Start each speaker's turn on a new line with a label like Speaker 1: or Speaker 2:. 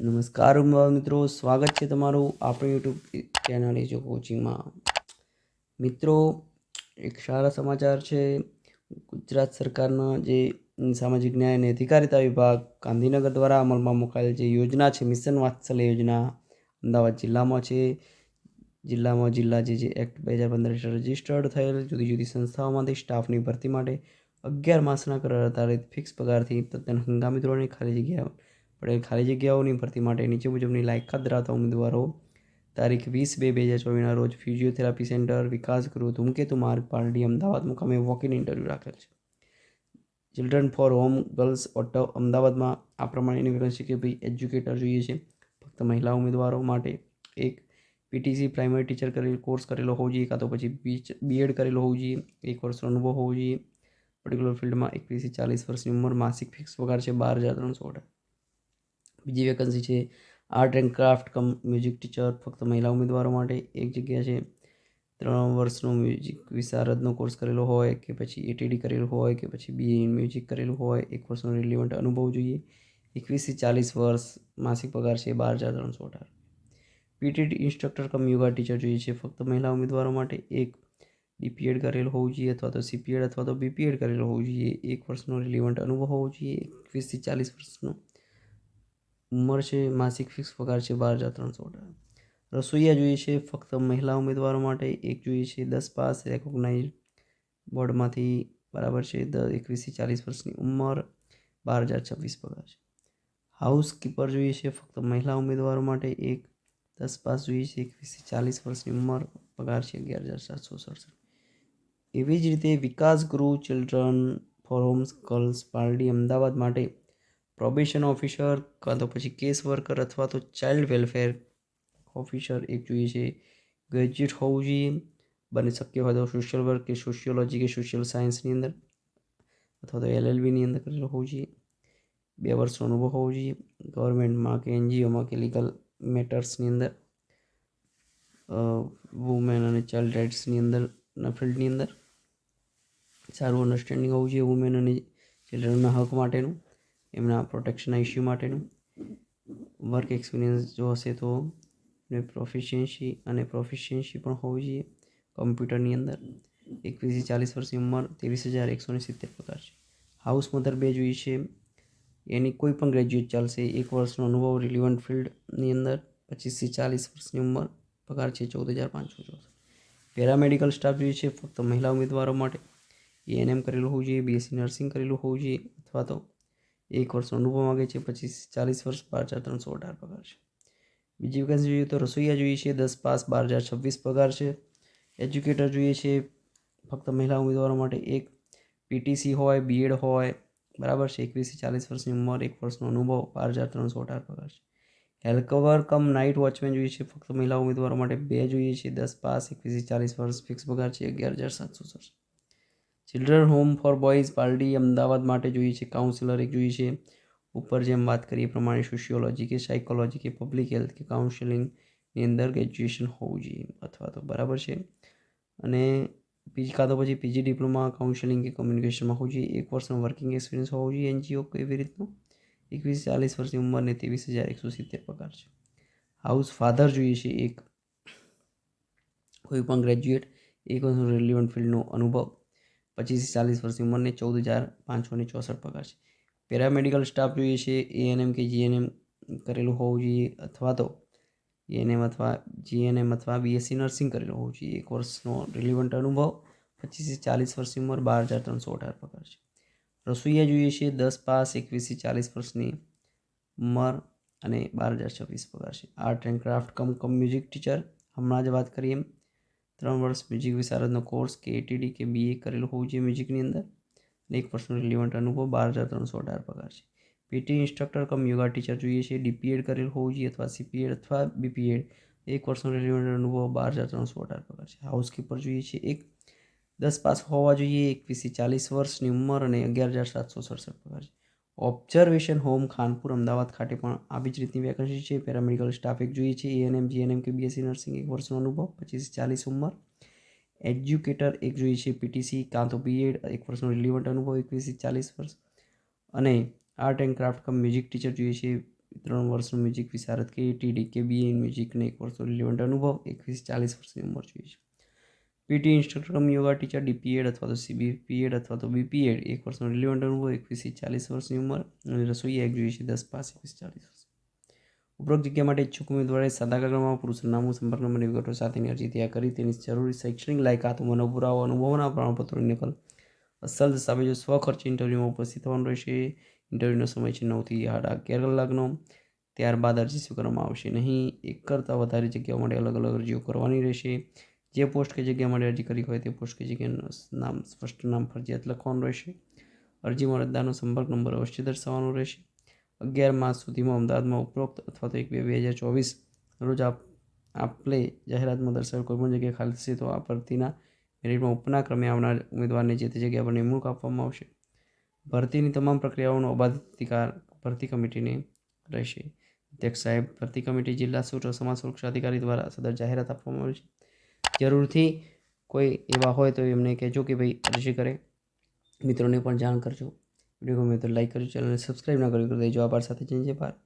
Speaker 1: નમસ્કાર મિત્રો, સ્વાગત છે તમારું આપણી યુટ્યુબ ચેનલ એજો કોચિંગમાં મિત્રો, એક સારા સમાચાર છે. ગુજરાત સરકારના જે સામાજિક ન્યાય અને અધિકારિતા વિભાગ ગાંધીનગર દ્વારા અમલમાં મુકાયેલ જે યોજના છે, મિશન વાત્સલ્ય યોજના, અમદાવાદ જિલ્લામાં છે. જિલ્લામાં જિલ્લા જે જે એક્ટ બે હજાર પંદર રજિસ્ટર્ડ થયેલ, જુદી જુદી સંસ્થાઓમાંથી સ્ટાફની ભરતી માટે અગિયાર માસના કરાર આધારિત ફિક્સ પગારથી તદ્દન હંગામી ધોરણે ખાલી જગ્યા પડેલ ખાલી જગ્યાઓની ભરતી માટે નીચે મુજબની લાયકાત ધરાવતા ઉમેદવારો. તારીખ વીસ બે બે હજાર ચોવીસના રોજ ફિઝિયોથેરાપી સેન્ટર વિકાસ ગૃહ ધૂમકેતુ માર્ગ પાલડી અમદાવાદ મુકામે વોક ઇન ઇન્ટરવ્યૂ રાખેલ છે. ચિલ્ડ્રન ફોર હોમ ગર્લ્સ ઓટો અમદાવાદમાં આ પ્રમાણેની વેકન્સી કે ભાઈ એજ્યુકેટર જોઈએ છે. ફક્ત મહિલા ઉમેદવારો માટે એક પીટીસી પ્રાઇમરી ટીચર કરેલ કોર્સ કરેલો હોવો જોઈએ કાં તો પછી બીએડ કરેલો હોવો જોઈએ, એક વર્ષનો અનુભવ હોવો જોઈએ. પર્ટિક્યુલર ફિલ્ડમાં એકવીસથી ચાલીસ વર્ષની ઉંમર માસિક ફિક્સ પગાર છે બાર હજાર ત્રણસો અઢાર. બીજી વેકન્સી છે. Art and craft cum music teacher ફક્ત મહિલા ઉમેદવારો માટે એક જગ્યા છે. ત્રણ વર્ષનો મ્યુઝિક વિશારદનો કોર્સ કરેલો હોય કે પછી એટીડી કરેલું હોય કે પછી બીએ ઇન મ્યુઝિક કરેલું હોય, એક વર્ષનો રિલિવન્ટ અનુભવ જોઈએ. એકવીસથી ચાલીસ વર્ષ માસિક પગાર છે બાર હજાર ત્રણસો અઢાર. PTT instructor cum yoga teacher જોઈએ છે. ફક્ત મહિલા ઉમેદવારો માટે એક ડીપીએડ કરેલું હોવું જોઈએ અથવા તો સીપીએડ અથવા તો બીપીએડ કરેલું હોવું જોઈએ. એક વર્ષનો રિલિવન્ટ અનુભવ હોવો જોઈએ. એકવીસથી ચાલીસ વર્ષનો ઉંમર છે માસિક ફિક્સ પગાર છે બાર હજાર ત્રણસો અઢાર. રસોઈયા જોઈએ છે, ફક્ત મહિલા ઉમેદવારો માટે એક જોઈએ છે, દસ પાસ રેકોગ્નાઇઝ બોર્ડમાંથી બરાબર છે, દ એકવીસથી ચાલીસ વર્ષની ઉંમર, બાર હજાર છવ્વીસ પગાર છે. હાઉસ કીપર જોઈએ છે, ફક્ત મહિલા ઉમેદવારો માટે એક, દસ પાસ જોઈએ છે, એકવીસથી ચાલીસ વર્ષની ઉંમર, પગાર છે અગિયાર હજાર સાતસો સડસઠ. એવી જ રીતે વિકાસ ગૃહ, children for homes girls party Ahmedabad માટે પ્રોબેશન ઓફિસર કાં તો પછી કેસ વર્કર અથવા તો ચાઇલ્ડ વેલફેર ઓફિસર એક જોઈએ છે. ગ્રેજ્યુએટ હોવું જોઈએ. બને શક્ય હોય તો સોશિયલ વર્ક કે સોશિયોલોજી કે સોશિયલ સાયન્સની અંદર અથવા તો એલએલબીની અંદર કરેલો હોવું જોઈએ. બે વર્ષનો અનુભવ હોવો જોઈએ. ગવર્મેન્ટમાં કે એનજીઓમાં કે લીગલ મેટર્સની અંદર વુમેન અને ચાઇલ્ડ રાઇટ્સની અંદરના ફિલ્ડની અંદર સારું અન્ડરસ્ટેન્ડિંગ હોવું જોઈએ વુમેન અને ચિલ્ડ્રનના હક માટેનું. એમના પ્રોટેક્શનના ઇસ્યુ માટેનું. વર્ક એક્સપિરિયન્સ જો હશે તો પ્રોફિશિયન્સી અને પ્રોફિશિયન્સી પણ હોવી જોઈએ કમ્પ્યુટરની અંદર. એકવીસથી ચાલીસ વર્ષની ઉંમર, ત્રેવીસ હજાર એકસો ને સિત્તેર પગાર છે. હાઉસ મધર બે જોઈએ છે. એની કોઈ પણ ગ્રેજ્યુએટ ચાલશે, એક વર્ષનો અનુભવ રિલિવન્ટ ફિલ્ડની અંદર પચીસથી ચાલીસ વર્ષની ઉંમર, પગાર છે ચૌદ હજાર પાંચસો ચોસઠ. પેરામેડિકલ સ્ટાફ જોઈએ છે, ફક્ત મહિલા ઉમેદવારો માટે. એએનએમ કરેલું હોવું જોઈએ બીએસસી નર્સિંગ કરેલું હોવું જોઈએ, અથવા તો એક વર્ષનો અનુભવ માગે છે, પછી ચાલીસ વર્ષ, બાર હજાર ત્રણસો અઢાર પગાર છે. બીજી વેકેન્સી જોઈએ તો રસોઈયા જોઈએ છે, દસ પાસ, બાર હજાર છવ્વીસ પગાર છે. એજ્યુકેટર જોઈએ છે, ફક્ત મહિલા ઉમેદવારો માટે એક. પીટીસી હોય બીએડ હોય, બરાબર છે એકવીસથી ચાલીસ વર્ષની ઉંમર, એક વર્ષનો અનુભવ, બાર હજાર ત્રણસો અઢાર પગાર છે. હેલ્કવર કમ નાઇટ વોચમેન જોઈએ છે, ફક્ત મહિલા ઉમેદવારો માટે બે જોઈએ છે, દસ પાસ એકવીસથી ચાલીસ વર્ષ ફિક્સ પગાર છે, અગિયાર હજાર સાતસો સડસઠ. Children home for boys party Ahmedabad માટે જોઈએ છે. કાઉન્સિલર એક જોઈએ છે. ઉપર જેમ વાત કરીએ પ્રમાણે સોશિયોલોજી કે સાયકોલોજી કે પબ્લિક હેલ્થ કે કાઉન્સિલિંગની અંદર ગ્રેજ્યુએશન હોવું જોઈએ અથવા તો બરાબર છે. અને પીજી કાં તો પછી પીજી ડિપ્લોમા કાઉન્સિલિંગ કે કમ્યુનિકેશનમાં હોવું જોઈએ. એક વર્ષનો વર્કિંગ એક્સપિરિયન્સ હોવો જોઈએ એનજીઓ એવી રીતનું? એકવીસ, ચાલીસ વર્ષની ઉંમરને ત્રેવીસ હજાર એકસો સિત્તેર પગાર છે. હાઉસ ફાધર જોઈએ છે. એક કોઈ પણ ગ્રેજ્યુએટ એક વર્ષનો રિલિવન્ટ ફિલ્ડનો અનુભવ પચીસથી ચાલીસ વર્ષની ઉંમરને ચૌદ હજાર પાંચસો ને ચોસઠ પગાર છે. પેરામેડિકલ સ્ટાફ જોઈએ છે એએનએમ કે જીએનએમ કરેલું હોવું જોઈએ અથવા તો એએનએમ અથવા જીએનએમ અથવા બીએસસી નર્સિંગ કરેલું હોવું જોઈએ. એક વર્ષનો રિલિવન્ટ અનુભવ પચીસથી ચાલીસ વર્ષની ઉંમર બાર હજાર ત્રણસો અઢાર પગાર છે. રસોઈયા જોઈએ છે, દસ, પાસ એકવીસથી ચાલીસ વર્ષની ઉંમર અને બાર હજાર છવ્વીસ પગાર છે. Art and craft cum cum music teacher, હમણાં જ વાત કરીએ એમ. ત્રણ વર્ષ મ્યુઝિક વિશારદનો કોર્સ કે એટીડી કે બીએ કરેલો હોવું જોઈએ મ્યુઝિકની અંદર? અને એક વર્ષનો રિલિવન્ટ અનુભવ, બાર હજાર ત્રણસો અઢાર પગાર છે. PT instructor cum yoga teacher જોઈએ છે? ડીપીએડ કરેલ હોવું જોઈએ અથવા સીપીએડ અથવા બીપીએડ એક વર્ષનો રિલિવન્ટ અનુભવ, બાર હજાર ત્રણસો અઢાર પગાર છે. હાઉસકીપર જોઈએ છે? એક દસ પાસ હોવા જોઈએ. એકવીસથી ચાલીસ વર્ષની ઉંમર અને અગિયાર હજાર સાતસો સડસઠ પગાર છે. ઓબ્ઝર્વેશન હોમ ખાનપુર, અમદાવાદ ખાતે પણ આવી જ રીતની વેકન્સી છે. પેરામેડિકલ સ્ટાફ એક જોઈએ છે. એએનએમ જીએનએમ કે બીએસસી નર્સિંગ એક વર્ષનો અનુભવ, પચીસ ચાલીસ ઉંમર. એજ્યુકેટર એક જોઈએ છે પીટીસી કાં તો બીએડ એક વર્ષનો રિલિવન્ટ અનુભવ એકવીસથી ચાલીસ વર્ષ. અને art and craft cum music teacher જોઈએ છે. ત્રણ વર્ષનું મ્યુઝિક વિશારદ કે ટીડી કે બીએ મ્યુઝિકને એક વર્ષનો રિલેવન્ટ અનુભવ, એકવીસ ચાલીસ વર્ષની ઉંમર જોઈએ છે. PT instructor yoga teacher DPEd અથવા તો સીબીપીએડ અથવા તો બીપીએડ એક વર્ષનો રિલેવન્ટ અનુભવ, એકવીસથી ચાલીસ વર્ષની ઉંમર અને રસોઈ એક જોઈએ છે દસ પાસ એકવીસ ચાલીસ વર્ષ. ઉપરોક્ત જગ્યા માટે ઈચ્છુક ઉમેદવારે સાદા કાગળમાં પુરુષનું નામું, સંપર્ક નંબર, વિગતો સાથેની અરજી તૈયાર કરી તેની જરૂરી શૈક્ષણિક લાયકાત ઉંમરનો પુરાવો અનુભવના પ્રમાણપત્રોની નકલ. અસલ દસ્તાવેજો સ્વખર્ચે ઇન્ટરવ્યૂમાં ઉપસ્થિત થવાનું રહેશે. ઇન્ટરવ્યૂનો સમય છે નવથી સાડા અગિયાર કલાકનો. ત્યારબાદ અરજી સ્વીકારવામાં આવશે નહીં. એક કરતાં વધારે જગ્યાઓ માટે અલગ અલગ અરજીઓ કરવાની રહેશે. જે પોસ્ટ કે જગ્યા માટે અરજી કરી હોય તે પોસ્ટ કે જગ્યાનું નામ સ્પષ્ટ નામ ફરજિયાત લખવાનું રહેશે. અરજીમાં અરજદારનો સંપર્ક નંબર અવશ્ય દર્શાવવાનો રહેશે. અગિયાર માસ સુધીમાં અમદાવાદમાં ઉપરોક્ત અથવા તો એક બે બે હજાર ચોવીસ રોજ આપ આપલે જાહેરાતમાં દર્શાવેલ કોઈપણ જગ્યાએ ખાલી થશે તો આ ભરતીના મેરિટમાં ઉપના ક્રમે આવનાર ઉમેદવારને જે તે જગ્યા પર નિમણૂક આપવામાં આવશે. ભરતીની તમામ પ્રક્રિયાઓનો અબાધિત અધિકાર ભરતી કમિટીને રહેશે. અધ્યક્ષ સાહેબ, ભરતી કમિટી જિલ્લા સુરક્ષા સમાજ સુરક્ષા અધિકારી દ્વારા સદર જાહેરાત આપવામાં આવી છે. જરૂરથી કોઈ એવા હોય તો એમને કહેજો કે ભાઈ અરજી કરે. મિત્રોને પણ જાણ કરજો. વીડિયો ગમે તો લાઈક કરજો, ચેનલને સબસ્ક્રાઈબ ના કરી દેજો. આભાર સાથે જય જય ભારત